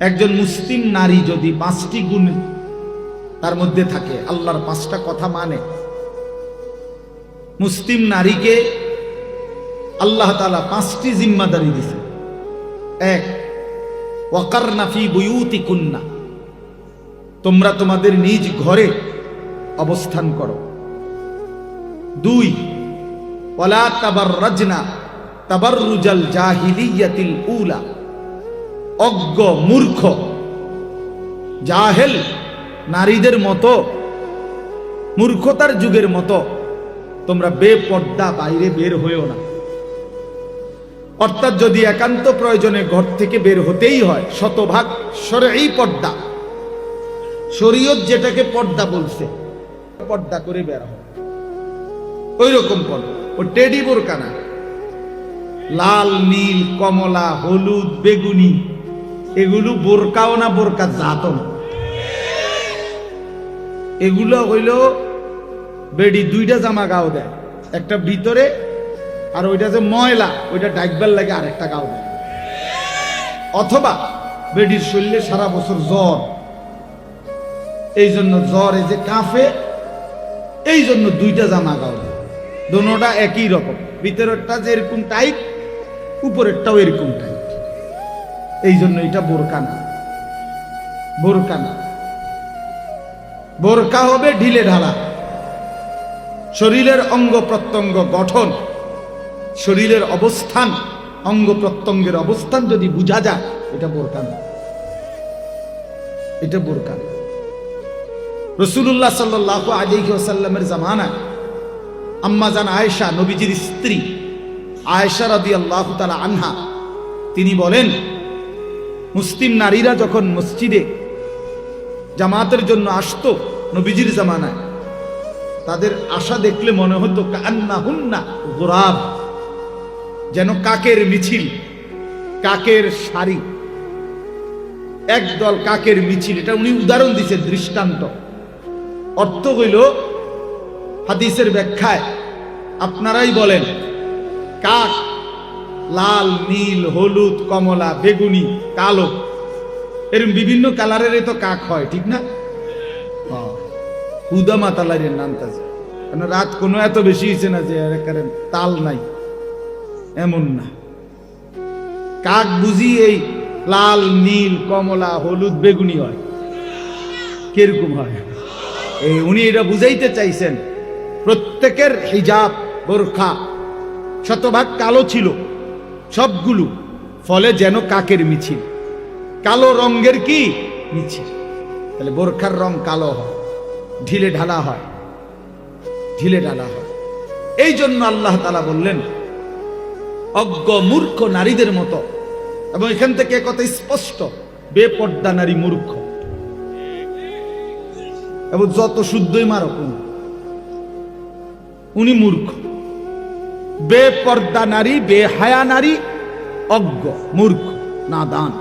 একজন মুসলিম নারী যদি পাঁচটি গুণ তার মধ্যে থাকে, আল্লাহর পাঁচটা কথা মানে। মুসলিম নারীকে আল্লাহ তালা পাঁচটি জিম্মাদারি দিছে। এক ওয়াকার নাফি বুয়ুতি কুন্না তোমরা তোমাদের নিজ ঘরে অবস্থান করো। দুই, ওয়ালা তাবার রাজনা তাবার রুজাল জাহিলিয়াতিল উলা। অজ্ঞ, মূর্খ, জাহেল, নারীদের মতো, মূর্খতার যুগের মতো, তোমরা বেপর্দা বাইরে বের হয়েও না। অর্থাৎ যদি একান্ত প্রয়োজনে ঘর থেকে বের হতেই হয়, শতভাগ সরেই পর্দা। শরীয়ত যেটাকে পর্দা বলছে, পর্দা করে বের হয় ওই রকম পর্দা। ও টেডি বোরকা না লাল, নীল, কমলা, হলুদ, বেগুনি। এগুলো বোরকাও না বোরকা জাতও না। এগুলো হইল বেডি, দুইটা জামা গাও দেয়। একটা ভিতরে আর ওইটা যে ময়লা, ওইটা ডাকবার লাগে আরেকটা গাও দেয়। অথবা বেডির শরীরে সারা বছর জ্বর। এই জন্য জ্বর, এই যে কাফে, এই জন্য দুইটা জামা গাও দেয়। দোনোটা একই রকম। ভিতরেরটা যে এরকম টাইট উপরেরটাও এরকম টাইট এই জন্য এটা বোরকা না। বোরকা হবে ঢিলে ঢালা। শরীরের অঙ্গ প্রত্যঙ্গ গঠন, শরীরের অবস্থান, অঙ্গ প্রত্যঙ্গের অবস্থান যদি বোঝা যায়, এটা বোরকা না। এটা বোরকা না। রসুল্লাহ সাল্লাহ আলিহি ওসাল্লামের জামানায় আম্মা জান আয়েশা, নবীজির স্ত্রী আয়েশা রাদি আল্লাহ তালা আনহা, তিনি বলেন মুসলিম নারীরা যখন মসজিদে জামাতের জন্য আসতো নবীজির জামানায়, তাদের আশা দেখলে মনে হতো কান্না হুন্না গোরাব, যেন কাকের মিছিল, কাকের শাড়ি একদল কাকের মিছিল, এটা উনি উদাহরণ দিচ্ছেন দৃষ্টান্ত। অর্থ হইল, হাদিসের ব্যাখ্যায় আপনারাই বলেন, কাক লাল, নীল, হলুদ, কমলা, বেগুনি, কালো। এরকম বিভিন্ন কালারের তো কাক হয়, ঠিক না? হুদা মাতালারের নাম তাছে কেন রাত কোনো এত বেশি হয়েছে না যে তাল নাই। এমন না। কাক বুঝি এই লাল, নীল, কমলা, হলুদ, বেগুনি হয়। কীরকম হয়? এই উনি এটা বুঝাইতে চাইছেন। প্রত্যেকের হিজাব, বোরখা, শতভাগ কালো ছিল। সবগুলো ফলে যেন কাকের মিছিল। কালো রঙের কি? মিছিল। তাহলে বোরখার রং কালো হয়, ঢিলে ঢালা হয়, ঢিলে ঢালা হয়। এই জন্য আল্লাহ তালা বললেন, অজ্ঞ মূর্খ নারীদের মতো। এবং এখান থেকে কথা স্পষ্ট, বেপর্দা নারী মূর্খ। এবং যত শুদ্ধই মারক উনি। উনি মূর্খ। বেপর্দা নারী, বেহায়া নারী, অজ্ঞ, মূর্খ, নাদান।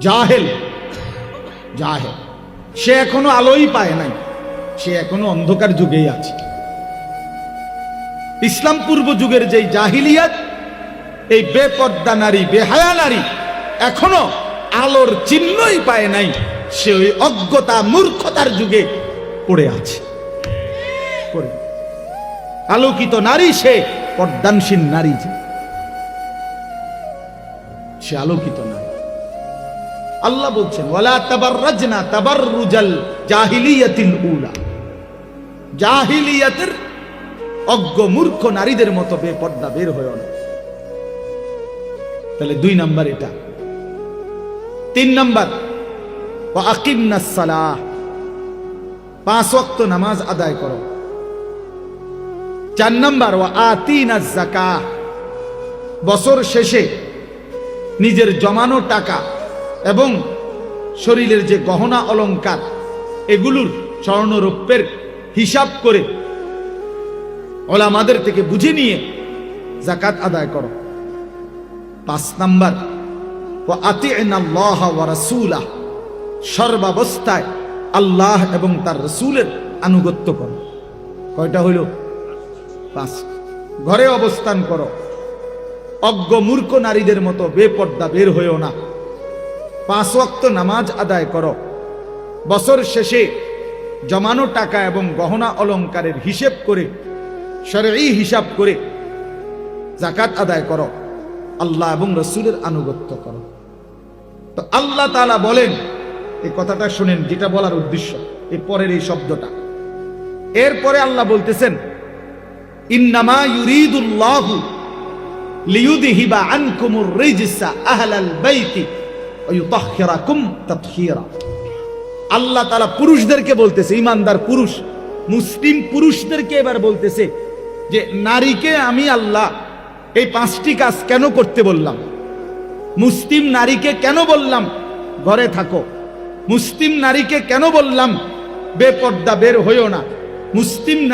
জাহেল জাহেল। সে এখনও আলোই পায় নাই। সে এখনও অন্ধকার যুগেই আছে। ইসলাম পূর্ব যুগের যেই জাহিলিয়াত, এই বেপর্দা নারী, বেহায়া নারী এখনও আলোর চিহ্নই পায় নাই। সে ওই অজ্ঞতা, মূর্খতার যুগে পড়ে আছে। আলোকিত নারী সে পর্দানসীন নারী যে। সে আলোকিত নারী। আল্লাহ বলছেন, ওয়ালা তাবাররাজনা তাবাররুজাল জাহিলিয়াতিল উলা। জাহিলিয়াতের অজ্ঞ মূর্খ নারীদের মতো বেপর্দা বের হয়েও না। তাহলে দুই নাম্বার এটা। তিন নাম্বার আকিমনাস সালাহ। পাঁচ ওয়াক্ত নামাজ আদায় করো। চার নাম্বার ও আতিনাজ জাকাহ বছর শেষে নিজের জমানো টাকা এবং শরীরের যে গহনা অলংকার, এগুলোর স্বর্ণরৌপ্যের হিসাব করে ওলামাদের থেকে বুঝে নিয়ে জাকাত আদায় করো। পাঁচ নাম্বার ও আতি রাসূলাহ। সর্বাবস্থায় আল্লাহ এবং তার রসুলের আনুগত্য করো। কয়টা হইল? পাঁচ ঘরে অবস্থান করো। অজ্ঞ মূর্খ নারীদের মতো বেপর্দা বের হয়েও না। পাঁচ ওয়াক্ত নামাজ আদায় করো। বছর শেষে জমানো টাকা এবং গহনা অলংকারের হিসেব করে সরই হিসাব করে জাকাত আদায় করো। আল্লাহ এবং রসুলের আনুগত্য করো। তো আল্লাহ তাআলা বলেন, এই কথাটা শুনেন, যেটা বলার উদ্দেশ্য, এই পরের এই শব্দটা। এরপরে আল্লাহ বলতেছেন আল্লাহ পুরুষদেরকে বলতেছে, ইমানদার পুরুষ, মুসলিম পুরুষদেরকে এবার বলতেছে যে, নারীকে আমি আল্লাহ এই পাঁচটি কাজ কেন করতে বললাম? মুসলিম নারীকে কেন বললাম? ঘরে থাকো। মুসলিম নারীকে কেন বললাম? বেপর্দা বের হইও না। মুসলিম